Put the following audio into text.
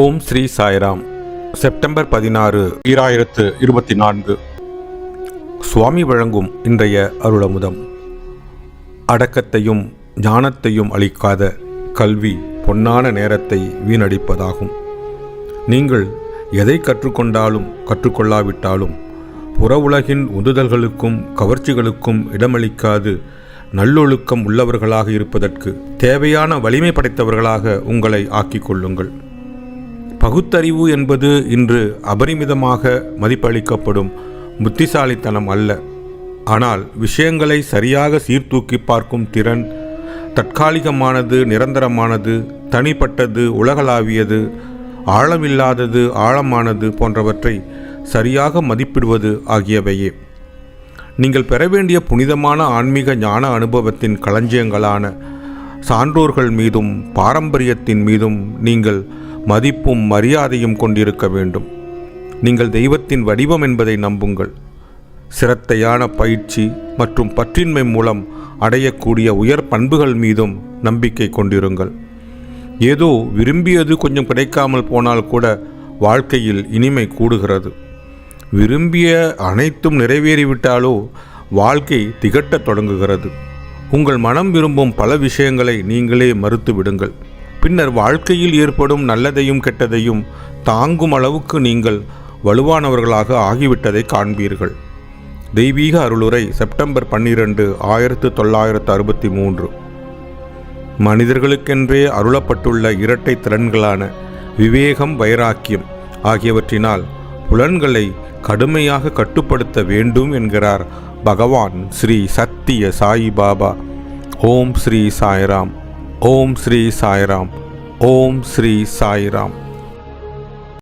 ஓம் Sri Sairam. September பதினாறு ஈராயிரத்து இருபத்தி நான்கு. சுவாமி வழங்கும் இன்றைய அருளமுதம். அடக்கத்தையும் ஞானத்தையும் அளிக்காத கல்வி பொன்னான நேரத்தை வீணடிப்பதாகும். நீங்கள் எதை கற்றுக்கொண்டாலும் கற்றுக்கொள்ளாவிட்டாலும் புற உலகின் உந்துதல்களுக்கும் கவர்ச்சிகளுக்கும் இடமளிக்காது நல்லொழுக்கம் உள்ளவர்களாக இருப்பதற்கு தேவையான வலிமை படைத்தவர்களாக உங்களை ஆக்கிக் கொள்ளுங்கள். பகுத்தறிவு என்பது இன்று அபரிமிதமாக மதிப்பளிக்கப்படும் புத்திசாலித்தனம் அல்ல. ஆனால் விஷயங்களை சரியாக சீர்தூக்கி பார்க்கும் திறன் தற்காலிகமானது நிரந்தரமானது தனிப்பட்டது உலகளாவியது ஆழமில்லாதது ஆழமானது போன்றவற்றை சரியாக மதிப்பிடுவது ஆகியவையே. நீங்கள் பெற வேண்டிய புனிதமான ஆன்மீக ஞான அனுபவத்தின் களஞ்சியங்களான சான்றோர்கள் மீதும் பாரம்பரியத்தின் மீதும் நீங்கள் மதிப்பும் மரியாதையும் கொண்டிருக்க வேண்டும். நீங்கள் தெய்வத்தின் வடிவம் என்பதை நம்புங்கள். சிரத்தையான பயிற்சி மற்றும் பற்றின்மை மூலம் அடையக்கூடிய உயர் பண்புகள் மீதும் நம்பிக்கை கொண்டிருங்கள். ஏதோ விரும்பியது கொஞ்சம் கிடைக்காமல் போனால் கூட வாழ்க்கையில் இனிமை கூடுகிறது. விரும்பிய அனைத்தும் நிறைவேறிவிட்டாலோ வாழ்க்கை திகட்டத் தொடங்குகிறது. உங்கள் மனம் விரும்பும் பல விஷயங்களை நீங்களே மறுத்து விடுங்கள் பின்னர் வாழ்க்கையில் ஏற்படும் நல்லதையும் கெட்டதையும் தாங்கும் அளவுக்கு நீங்கள் வலுவானவர்களாக ஆகிவிட்டதை காண்பீர்கள். தெய்வீக அருளுரை செப்டம்பர் பன்னிரண்டு ஆயிரத்து தொள்ளாயிரத்து அறுபத்தி மூன்று. மனிதர்களுக்கென்றே அருளப்பட்டுள்ள இரட்டை திறன்களான விவேகம் வைராக்கியம் ஆகியவற்றினால் புலன்களை கடுமையாக கட்டுப்படுத்த வேண்டும் என்கிறார் பகவான் ஸ்ரீ சத்திய சாய் பாபா ஓம் ஸ்ரீ சாய்ராம். ஓம் ஸ்ரீ சாய்ராம் ஓம் ஸ்ரீ சாய்ராம்